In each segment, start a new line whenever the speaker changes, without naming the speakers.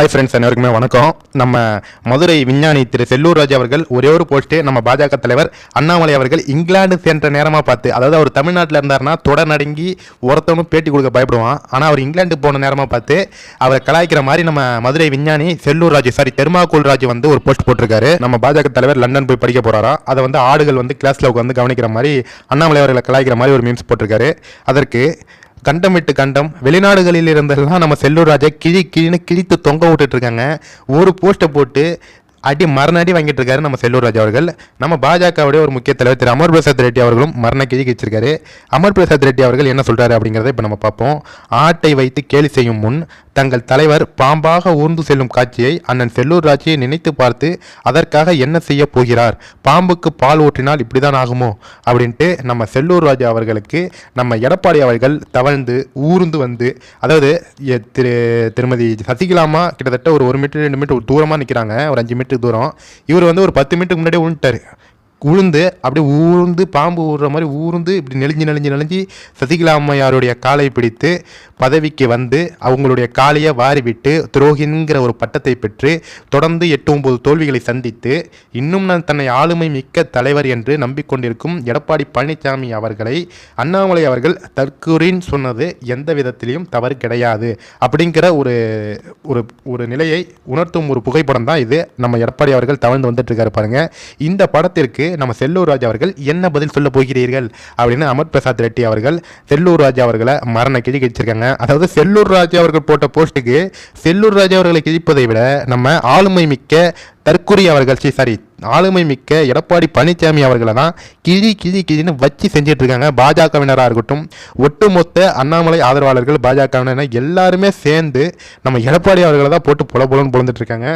Hi friends அனைவருக்குமே வணக்கம். நம்ம மதுரை விஞ்ஞானி திரு செல்லூர் ராஜ் அவர்கள் ஒரே ஒரு போஸ்ட்டு நம்ம பாஜக தலைவர் அண்ணாமலை அவர்கள் இங்கிலாந்து சென்ற நேரமாக பார்த்து அதாவது அவர் தமிழ்நாட்டில் இருந்தாருன்னா தொடர் நடுங்கி ஒருத்தவனும் பேட்டி கொடுக்க பயப்படுவான். ஆனால் அவர் இங்கிலாந்து போன நேரமாக பார்த்து அவரை கலாய்க்கிற மாதிரி நம்ம மதுரை விஞ்ஞானி செல்லூர் ராஜ் சாரி தெர்மாகோல் ராஜ் வந்து ஒரு போஸ்ட் போட்டிருக்காரு. நம்ம பாஜக தலைவர் லண்டன் போய் படிக்க போகிறாரா அதை வந்து ஆடுகள் வந்து கிளாஸில் உட்காந்து கவனிக்கிற மாதிரி அண்ணாமலை அவர்களை கலாய்க்கிற மாதிரி ஒரு மீம்ஸ் போட்டிருக்காரு. அதற்கு கண்டம் விட்டு கண்டம். வெளிநாடுகளில் இருந்தெல்லாம் நம்ம செல்லூர் ராஜா கிழி கிழின்னு கிழித்து தொங்க விட்டுட்டு இருக்காங்க ஒரு போஸ்ட்டை போட்டு அடி மரணடி வாங்கிட்டு இருக்காரு நம்ம செல்லூர் ராஜா அவர்கள். நம்ம பாஜகவுடைய ஒரு முக்கிய தலைவர் திரு அமர் பிரசாத் ரெட்டி அவர்களும் மரண கிழி கிழிச்சிருக்காரு. அமர் பிரசாத் ரெட்டி அவர்கள் என்ன சொல்றாரு அப்படிங்கிறத இப்போ நம்ம பார்ப்போம். ஆட்டை வைத்து கேலி செய்யும் முன் தங்கள் தலைவர் பாம்பாக ஊர்ந்து செல்லும் காட்சியை அண்ணன் செல்லூர் ராஜியை நினைத்து பார்த்து அதற்காக என்ன செய்ய போகிறார்? பாம்புக்கு பால் ஊற்றினால் இப்படிதான் ஆகுமோ? அப்படின்ட்டு நம்ம செல்லூர் ராஜா அவர்களுக்கு நம்ம எடப்பாடி அவர்கள் தவழ்ந்து ஊர்ந்து வந்து அதாவது திரு திருமதி சசிகலாமா கிட்டத்தட்ட ஒரு ஒரு மீட்டர் ரெண்டு மீட்டர் தூரமாக நிற்கிறாங்க ஒரு அஞ்சு மீட்டர் தூரம். இவர் வந்து ஒரு பத்து மீட்டருக்கு முன்னாடியே உண்டுட்டார் உளுந்து அப்படியே ஊர்ந்து பாம்பு ஊறுற மாதிரி ஊர்ந்து இப்படி நெளிஞ்சு நெளிஞ்சு நெளிஞ்சு சசிகலா அம்மையாருடைய காலை பிடித்து பதவிக்கு வந்து அவங்களுடைய காலையை வாரிவிட்டு துரோகிங்கிற ஒரு பட்டத்தை பெற்று தொடர்ந்து எட்டு ஒன்பது தோல்விகளை சந்தித்து இன்னும் நான் தன்னை ஆளுமை மிக்க தலைவர் என்று நம்பிக்கொண்டிருக்கும் எடப்பாடி பழனிசாமி அவர்களை அண்ணாமலை அவர்கள் தற்கூரின் சொன்னது எந்த விதத்திலையும் தவறு கிடையாது. அப்படிங்கிற ஒரு ஒரு ஒரு நிலையை உணர்த்தும் ஒரு புகைப்படம் தான் இது. நம்ம எடப்பாடி அவர்கள் தவழ்ந்து வந்துட்டு இருக்காரு பாருங்க. இந்த படத்திற்கு நம்ம செல்லூர் ராஜ் அவர்கள் என்ன பதில் சொல்ல போகிறீர்கள் அப்படின்னு அமர் பிரசாத் ரெட்டி அவர்கள் செல்லூர் ராஜா அவர்களை மரண கிழி கிழிச்சிருக்காங்க. அதாவது செல்லூர் ராஜா அவர்கள் போட்ட போஸ்ட்டுக்கு செல்லூர் ராஜா அவர்களை கிழிப்பதை விட நம்ம ஆளுமை மிக்க தற்குறி அவர்கள் சாரி ஆளுமை மிக்க எடப்பாடி பழனிசாமி அவர்களை தான் கிழி கிழி கிழின்னு வச்சு செஞ்சுட்டு இருக்காங்க பாஜகவினராக இருக்கட்டும் ஒட்டுமொத்த அண்ணாமலை ஆதரவாளர்கள் பாஜகவினர் எல்லாருமே சேர்ந்து நம்ம எடப்பாடி அவர்களை தான் போட்டு புல புலன்னு பொழுந்துட்டு இருக்காங்க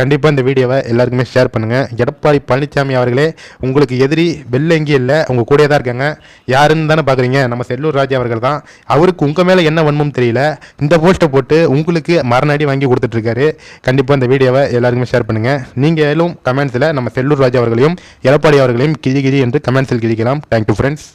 கண்டிப்பாக இந்த வீடியோவை எல்லாருக்குமே ஷேர் பண்ணுங்கள் எடப்பாடி பழனிசாமி அவர்களே உங்களுக்கு எதிரி வெளில எங்கேயும் இல்லை உங்கள் கூடயே தான் இருக்காங்க. யாருன்னு தானே பார்க்குறீங்க நம்ம செல்லூர் ராஜா அவர்கள் தான். அவருக்கு உங்கள் மேலே என்ன வன்மம் தெரியல இந்த போஸ்ட்டை போட்டு உங்களுக்கு மரணடி வாங்கி கொடுத்துட்ருக்காரு. கண்டிப்பாக இந்த வீடியோவை எல்லாருக்குமே ஷேர் பண்ணுங்கள் நீங்கள் ஏலும் கமெண்ட்ஸில் நம்ம செல்லூர் ராஜா அவர்களையும் எடப்பாடி அவர்களையும் கிதி கிழி என்று கமெண்ட்ஸில் கிழிக்கலாம் தேங்க்யூ ஃப்ரெண்ட்ஸ்